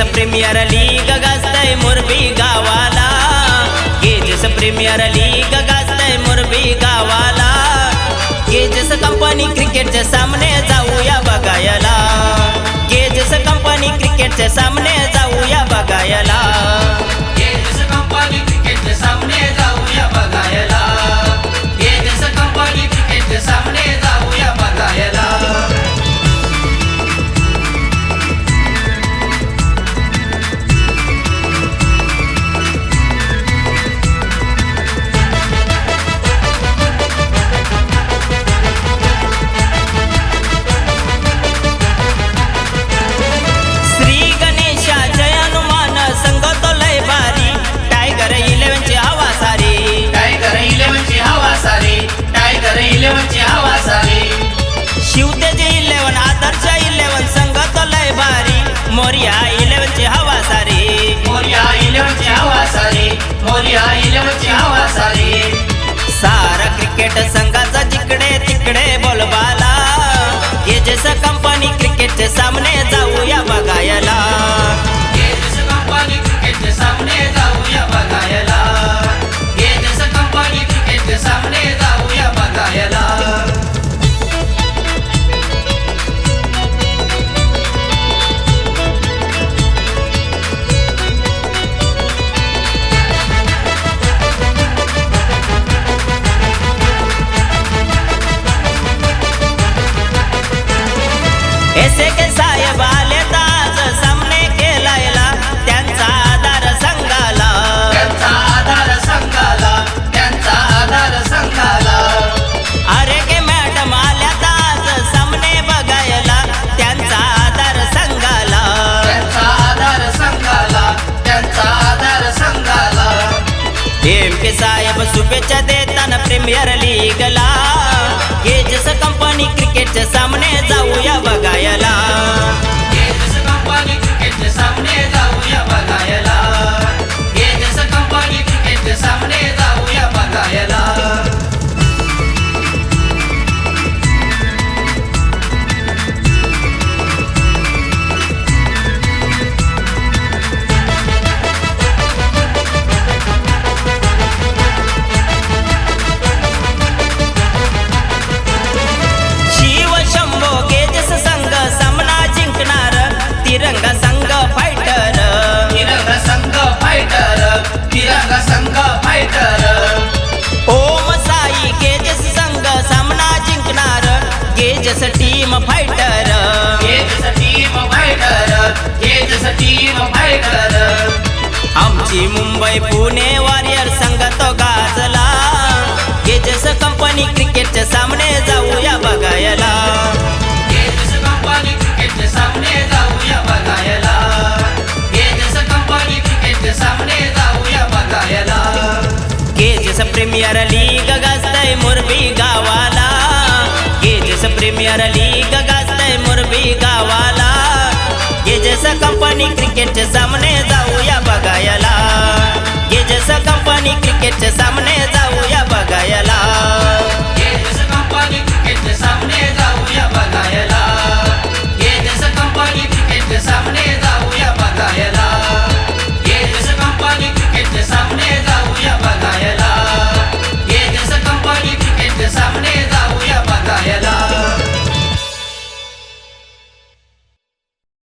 Premier league गाजतय मुरबी गावाला. गेजस प्रीमियर लीग गाजतय मुरबी गावाला. गेजेस कंपनी क्रिकेटचे सामने जाऊया बघायला. हवा सारी इलेव्हन आदर्श संघ तो लय भारी. मोरिया हवा सारी मोरिया इलेव्हनची हवा सारी मोरिया इलेव्हनची हवा सारी सारा क्रिकेट संघाचा जिकडे तिकडे बोलबाला. कंपनी क्रिकेटचे सामने जाऊया बघायला. एसे के सामने केलायला त्यांचा आधार संघाला. त्यांचा आधार संघाला त्यांचा आधार संघाला. अरे के मॅडम आल्या आज सामने बघायला त्यांचा आधार संघाला. त्यांचा आधार संघाला त्यांचा आधार संघाला. एम के साहेब शुभेच्छा देताना प्रीमियर लीगला गेजस कंपनी क्रिकेटचे सामने जाऊया बघायला गेजस टीम फायटर टीम फायटर गेजस टीम फायटर आमची मुंबई पुणे वॉरियर संघ तो गाजला. गेजस कंपनी क्रिकेटचे सामने जाऊया बघायला. कंपनी सामने जाऊया प्रीमियर लीग गेजस प्रीमियर लीग गाजतय मुरबी गावाला. गेजस कंपनी क्रिकेटचे सामने जाऊया बघायला. गेजस कंपनी क्रिकेटचे सामने